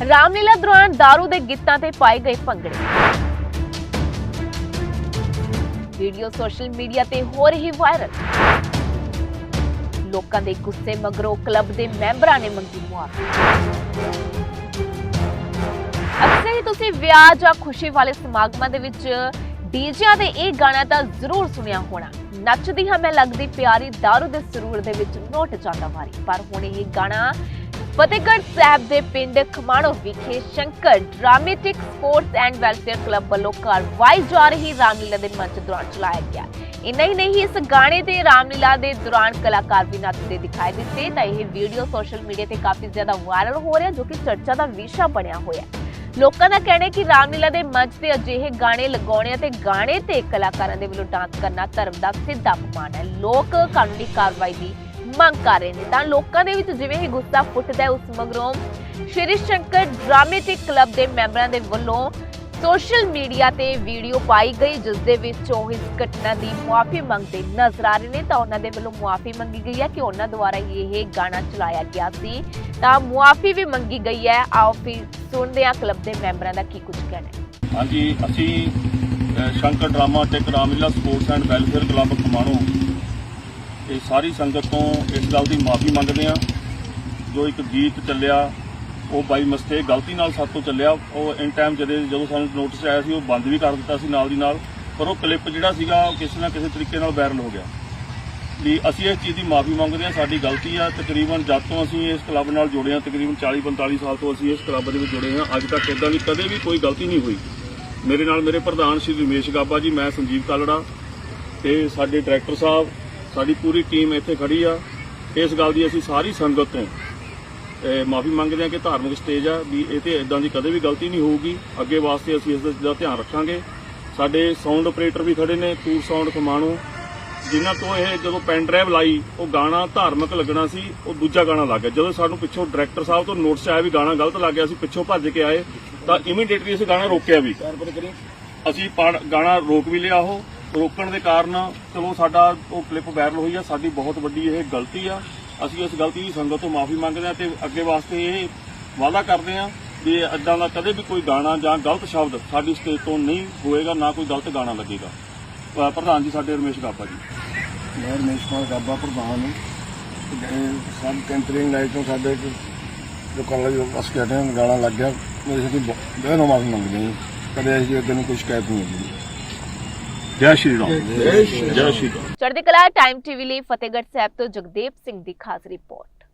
ਰਾਮਲੀਲਾ ਦੌਰਾਨ दारू ਦੇ ਗਿੱਤਾਂ ਤੇ ਪਾਏ ਗਏ ਭੰਗੜੇ ਵੀਡੀਓ ਸੋਸ਼ਲ ਮੀਡੀਆ ਤੇ ਹੋ ਰਹੀ ਵਾਇਰਲ ਲੋਕਾਂ ਦੇ ਗੁੱਸੇ ਮਗਰੋਂ ਕਲੱਬ ਦੇ ਮੈਂਬਰਾਂ ਨੇ ਮੰਗੀ ਮੁਆਫੀ ਅਕਸਰ ਹੀ ਤੁਸੀਂ ਵਿਆਹ ਜਾਂ ਖੁਸ਼ੀ ਵਾਲੇ ਸਮਾਗਮਾਂ ਦੇ ਵਿੱਚ ਡੀਜਿਆਂ ਦੇ ਇਹ ਗਾਣਾ ਤਾਂ ਜ਼ਰੂਰ ਸੁਣਿਆ ਹੋਣਾ ਨੱਚਦੀ ਹਾਂ ਮੈਂ ਲੱਗਦੀ ਪਿਆਰੀ दारू ਦੇ ਸਰੂਰ ਦੇ ਵਿੱਚ ਨੋਟ ਜਾਂਦਾ ਵਾਰੀ ਪਰ ਹੁਣ ਇਹ ਗਾਣਾ ਫਤਿਹਗੜ੍ਹ ਸਾਹਿਬ ਦੇ ਪਿੰਡ ਖਮਾਣੋ ਵਿਖੇ Shankar dramatic sports and welfare club ਵੱਲੋਂ ਕਾਰਵਾਈ ਜਾ ਰਹੀ ਰਾਮਲੀਲਾ ਦੇ ਮੰਚ ਦੌਰਾਨ ਚਲਾਇਆ ਗਿਆ। ਇੰਨਾ ਹੀ ਨਹੀਂ, ਇਸ ਗਾਣੇ ਤੇ ਰਾਮਲੀਲਾ ਦੇ ਦੌਰਾਨ ਕਲਾਕਾਰ ਵੀ ਨੱਚਦੇ ਦਿਖਾਈ ਦਿੱਤੇ, ਤਾਂ ਇਹ ਵੀਡੀਓ ਸੋਸ਼ਲ ਮੀਡੀਆ ਤੇ ਕਾਫੀ ਜ਼ਿਆਦਾ ਵਾਇਰਲ ਹੋ ਰਿਹਾ, ਜੋ ਕਿ ਚਰਚਾ ਦਾ ਵਿਸ਼ਾ ਬਣਿਆ ਹੋਇਆ। ਹੈ ਲੋਕਾਂ ਦਾ ਕਹਿਣਾ ਹੈ ਕਿ ਰਾਮਲੀਲਾ ਦੇ ਮੰਚ ਤੇ ਅਜਿਹੇ ਗਾਣੇ ਲਗਾਉਣੇ ਅਤੇ ਗਾਣੇ ਤੇ ਕਲਾਕਾਰਾਂ ਦੇ ਵੱਲੋਂ ਡਾਂਸ ਕਰਨਾ ਧਰਮ ਦਾ ਸਿੱਧਾ ਅਪਮਾਨ ਹੈ। ਲੋਕ ਕਾਨੂੰਨੀ ਕਾਰਵਾਈ ਦੀ ਮੰਗ ਕਰ ਰਹੇ ਨੇ। ਤਾਂ ਲੋਕਾਂ ਦੇ ਵਿੱਚ ਜਿਵੇਂ ਹੀ ਗੁੱਸਾ ਫੁੱਟਦਾ ਹੈ, ਉਸ ਮਗਰੋਂ ਸ਼੍ਰੀ ਸ਼ੰਕਰ ਡਰਾਮੈਟਿਕ ਕਲੱਬ ਦੇ ਮੈਂਬਰਾਂ ਦੇ ਵੱਲੋਂ ਸੋਸ਼ਲ ਮੀਡੀਆ ਤੇ ਵੀਡੀਓ ਪਾਈ ਗਈ, ਜਿਸ ਦੇ ਵਿੱਚ ਉਹ ਇਸ ਘਟਨਾ ਦੀ ਮੁਆਫੀ ਮੰਗਦੇ ਨਜ਼ਰ ਆ ਰਹੇ ਨੇ। ਤਾਂ ਉਹਨਾਂ ਦੇ ਵੱਲੋਂ ਮੁਆਫੀ ਮੰਗੀ ਗਈ ਹੈ ਕਿ ਉਹਨਾਂ ਦੁਆਰਾ ਇਹ ਗਾਣਾ ਚਲਾਇਆ ਗਿਆ ਸੀ। ਤਾਂ ਮੁਆਫੀ ਵੀ ਮੰਗੀ ਗਈ ਹੈ। ਆਓ ਫਿਰ ਸੁਣਦੇ ਹਾਂ ਕਲੱਬ ਦੇ ਮੈਂਬਰਾਂ ਦਾ ਕੀ ਕੁਝ ਕਹਿਣਾ ਹੈ। ਹਾਂਜੀ, ਅਸੀਂ Shankar drama tech Ramlila sports and welfare club Khamano ਇਹ ਸਾਰੀ ਸੰਗਤ ਤੋਂ ਇਸ ਗੱਲ ਦੀ ਮਾਫੀ ਮੰਗਦੇ ਆ ਜੋ ਇੱਕ ਗੀਤ ਚੱਲਿਆ, ਉਹ ਬਾਈ ਮਸਟੇਕ ਗਲਤੀ ਨਾਲ ਸਾਡੇ ਤੋਂ ਚੱਲਿਆ। ਉਹ ਇਨ ਟਾਈਮ ਜਦੇ ਜਦੋਂ ਸਾਨੂੰ ਨੋਟਿਸ ਆਇਆ ਸੀ, ਉਹ ਬੰਦ ਵੀ ਕਰ ਦਿੱਤਾ ਸੀ ਨਾਲ ਦੀ ਨਾਲ। ਪਰ ਉਹ ਕਲਿੱਪ ਜਿਹੜਾ ਸੀਗਾ ਕਿਸੇ ਨਾ ਕਿਸੇ ਤਰੀਕੇ ਨਾਲ ਵਾਇਰਲ ਹੋ ਗਿਆ। ਵੀ ਅਸੀਂ ਇਸ ਚੀਜ਼ ਦੀ ਮਾਫੀ ਮੰਗਦੇ ਹਾਂ, ਸਾਡੀ ਗਲਤੀ ਆ। ਤਕਰੀਬਨ ਜਦ ਤੋਂ ਅਸੀਂ ਇਸ ਕਲੱਬ ਨਾਲ ਜੁੜੇ ਹਾਂ, ਤਕਰੀਬਨ 40 45 ਸਾਲ ਤੋਂ ਅਸੀਂ ਇਸ ਕਲੱਬ ਦੇ ਵਿੱਚ ਜੁੜੇ ਹਾਂ। ਅੱਜ ਤੱਕ ਇਦਾਂ ਦੀ ਕਦੇ ਵੀ ਕੋਈ ਗਲਤੀ ਨਹੀਂ ਹੋਈ। ਮੇਰੇ ਨਾਲ ਮੇਰੇ ਪ੍ਰਧਾਨ ਸ਼੍ਰੀ ਰਮੇਸ਼ ਗਾਬਾ ਜੀ, ਮੈਂ ਸੰਜੀਵ ਕਾਲੜਾ ਤੇ ਸਾਡੇ ਡਾਇਰੈਕਟਰ ਸਾਹਿਬ ਸਾਡੀ ਪੂਰੀ ਟੀਮ ਇੱਥੇ ਖੜੀ ਆ। ਇਸ ਗੱਲ ਦੀ ਅਸੀਂ ਸਾਰੀ ਸੰਗਤ ਤੋਂ ਮਾਫੀ ਮੰਗਦੇ ਹਾਂ ਕਿ ਧਾਰਮਿਕ ਸਟੇਜ ਆ ਵੀ ਇਹ ਤੇ ਇਦਾਂ ਦੀ ਕਦੇ ਵੀ ਗਲਤੀ ਨਹੀਂ ਹੋਊਗੀ। ਅੱਗੇ ਵਾਸਤੇ ਅਸੀਂ ਇਸ ਦਾ ਧਿਆਨ ਰੱਖਾਂਗੇ। ਸਾਡੇ ਸਾਊਂਡ ਆਪਰੇਟਰ ਵੀ ਖੜੇ ਨੇ ਟੂਰ ਸਾਊਂਡ ਕਮਾਣੋ ਜਿਨ੍ਹਾਂ ਤੋਂ ਇਹ ਜਦੋਂ ਪੈਨ ਡਰਾਈਵ ਲਾਈ, ਉਹ ਗਾਣਾ ਧਾਰਮਿਕ ਲੱਗਣਾ ਸੀ, ਉਹ ਦੂਜਾ ਗਾਣਾ ਲੱਗ ਗਿਆ। ਜਦੋਂ ਸਾਨੂੰ ਪਿੱਛੋਂ ਡਾਇਰੈਕਟਰ ਸਾਹਿਬ ਤੋਂ ਨੋਟਿਸ ਆਇਆ ਵੀ ਗਾਣਾ ਗਲਤ ਲੱਗ ਗਿਆ, ਅਸੀਂ ਪਿੱਛੋਂ ਭੱਜ ਕੇ ਆਏ, ਤਾਂ ਇਮੀਡੀਏਟਲੀ ਅਸੀਂ ਗਾਣਾ ਰੋਕਿਆ ਵੀ। ਅਸੀਂ ਪੜ- ਗਾਣਾ ਰੋਕ ਵੀ ਲਿਆ ਉਹ। ਰੋਕਣ ਦੇ ਕਾਰਨ ਚਲੋ ਸਾਡਾ ਉਹ ਕਲਿੱਪ ਵਾਇਰਲ ਹੋਈ ਆ, ਸਾਡੀ ਬਹੁਤ ਵੱਡੀ ਇਹ ਗਲਤੀ ਆ। ਅਸੀਂ ਇਸ ਗਲਤੀ ਦੀ ਸੰਗਤ ਤੋਂ ਮਾਫੀ ਮੰਗਦੇ ਆ ਤੇ ਅੱਗੇ ਵਾਸਤੇ ਇਹ ਵਾਅਦਾ ਕਰਦੇ ਆ ਵੀ ਇਦਾਂ ਦਾ ਕਦੇ ਵੀ ਕੋਈ ਗਾਣਾ ਜਾਂ ਗਲਤ ਸ਼ਬਦ ਸਾਡੀ ਸਟੇਜ ਤੋਂ ਨਹੀਂ ਹੋਏਗਾ, ਨਾ ਕੋਈ ਗਲਤ ਗਾਣਾ ਲੱਗੇਗਾ। ਪ੍ਰਧਾਨ ਜੀ, ਸਾਡੇ ਰਮੇਸ਼ ਗਾਬਾ ਜੀ। ਮੈਂ ਰਮੇਸ਼ ਕੁਮਾਰ ਗਾਬਾ, ਪ੍ਰਧਾਨ ਹਾਂ। ਸਭ ਕੈਂਟਰਿੰਗ ਲਾਈਟ ਤੋਂ ਸਾਡੇ ਇੱਕ ਲੋਕਾਂ ਲਈ ਬਸ ਕਹਿੰਦੇ ਗਾਣਾ ਲੱਗ ਗਿਆ। ਮੇਰੇ ਸਾਥੀ ਬਹੁਤ ਮਾਫੀ ਮੰਗਦੇ ਹਾਂ ਕਦੇ ਅਸੀਂ ਅੱਗੇ ਨੂੰ ਕੋਈ ਸ਼ਿਕਾਇਤ ਨਹੀਂ ਹੋਈ ਜੈ ਸ਼੍ਰੀ ਰਾਮ। ਜੈ ਸ਼੍ਰੀ ਰਾਮ। ਚੜ੍ਹਦੀ ਕਲਾ ਟਾਈਮ ਟੀਵੀ ਲਈ ਫਤਿਹਗੜ੍ਹ ਸਾਹਿਬ ਤੋਂ ਜਗਦੇਵ ਸਿੰਘ ਦੀ ਖਾਸ ਰਿਪੋਰਟ।